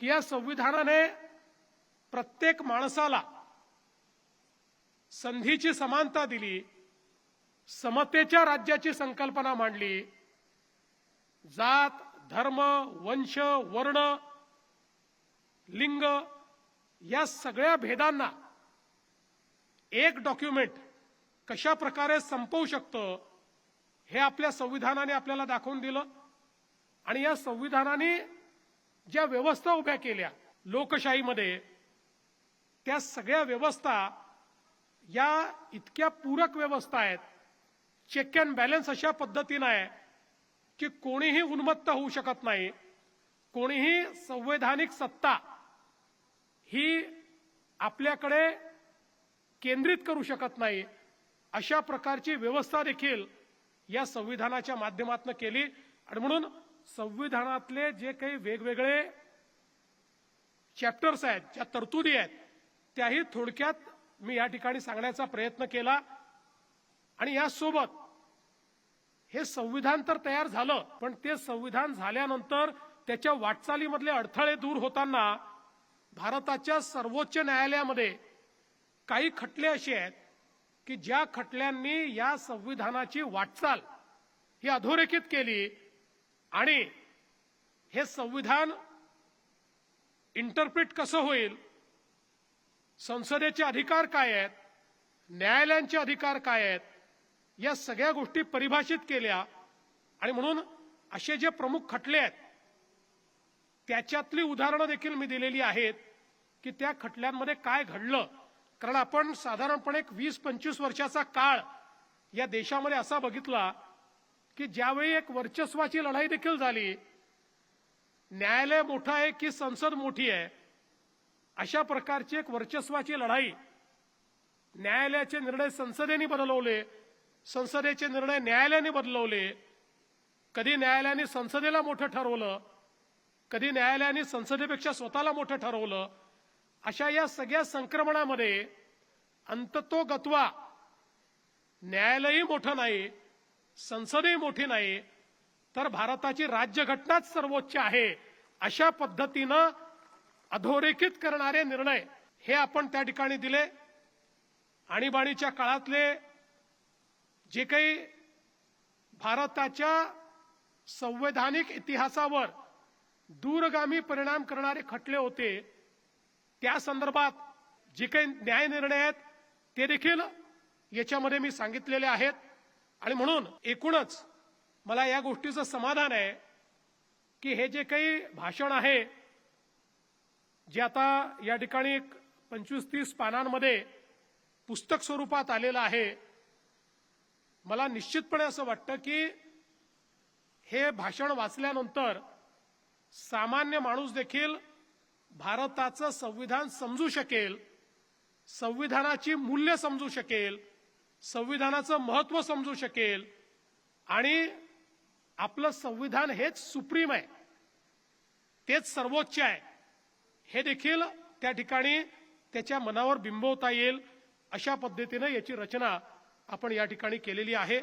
की या संविधानाने प्रत्येक माणसाला संधीची समानता दिली समतेच्या राज्याची संकल्पना मांडली जात धर्म वंश वर्ण लिंग या सगळ्या भेदांना एक डॉक्युमेंट कशा प्रकारे संपवू शकतं हे आपल्या संविधानाने आपल्याला दाखवून दिलं आणि या संविधानाने ज्या व्यवस्था उभ्या केल्या लोकशाहीमध्ये त्या सगळ्या व्यवस्था या इतक्या पूरक व्यवस्था आहेत चेक अँड बॅलन्स अशा पद्धतीनं आहे की कोणीही उन्मत्त होऊ शकत नाही. कोणीही संवैधानिक सत्ता ही आपल्याकडे केंद्रित करू शकत नाही. अशा प्रकारची व्यवस्था देखील या संविधानाच्या माध्यमातून केली. आणि म्हणून संविधानातले जे काही वेगवेगळे चॅप्टर्स आहेत ज्या तरतुदी आहेत त्याही थोडक्यात मी या ठिकाणी सांगण्याचा प्रयत्न केला. आणि यासोबत हे संविधान तर तयार झालं पण ते संविधान झाल्यानंतर त्याच्या वाटचालीमधले अडथळे दूर होताना भारताच्या सर्वोच्च न्यायालयामध्ये काही खटले असे आहेत की ज्या खटल्यांनी या संविधानाची वाटचाल ही अधोरेखित केली आणि हे संविधान इंटरप्रिट कसं होईल? संसदेचे अधिकार काय आहेत? न्यायालयांचे अधिकार काय आहेत? या सगळ्या गोष्टी परिभाषित केल्या. आणि म्हणून असे जे प्रमुख खटले आहेत त्याच्यातली उदाहरणं देखील मी दिलेली आहेत की त्या खटल्यांमध्ये काय घडलं. कारण आपण साधारणपणे एक वीस पंचवीस वर्षाचा काळ या देशामध्ये असा बघितला की ज्यावेळी एक वर्चस्वाची लढाई देखील झाली न्यायालय मोठं आहे की संसद मोठी आहे अशा प्रकारची एक वर्चस्वाची लढाई न्यायालयाचे निर्णय संसदेने बदलवले संसदेचे निर्णय न्यायालयाने बदलवले कधी न्यायालयाने संसदेला मोठं ठरवलं कधी न्यायालयाने संसदेपेक्षा स्वतःला मोठं ठरवलं अशा या सगळ्या संक्रमणामध्ये अंततो गत्वा न्यायालयही मोठं नाही संसदही मोठी नाही तर भारताची राज्यघटनाच सर्वोच्च आहे अशा पद्धतीनं अधोरेखित करणारे निर्णय हे आपण त्या ठिकाणी दिले. आणीबाणीच्या काळातले जे काही भारताच्या संवैधानिक इतिहासावर दूरगामी परिणाम करणारे खटले होते त्या संदर्भात जे काही न्याय निर्णय आहेत ते देखील याच्यामध्ये मी सांगितलेले आहेत. आणि म्हणून एकूणच मला या गोष्टीचं समाधान आहे की हे जे काही भाषण आहे जे आता या ठिकाणी एक पंचवीस तीस पानांमध्ये पुस्तक स्वरूपात आलेलं आहे मला निश्चितपणे असं वाटतं की हे भाषण वाचल्यानंतर सामान्य माणूस देखील भारताचं संविधान समजू शकेल संविधानाची मूल्य समजू शकेल संविधानाचं महत्त्व समजू शकेल. आणि आपलं संविधान हेच सुप्रीम आहे. तेच सर्वोच्च आहे. हे देखील त्या ठिकाणी त्याच्या मनावर बिंबवता येईल अशा पद्धतीनं याची रचना आपण या ठिकाणी केलेली आहे.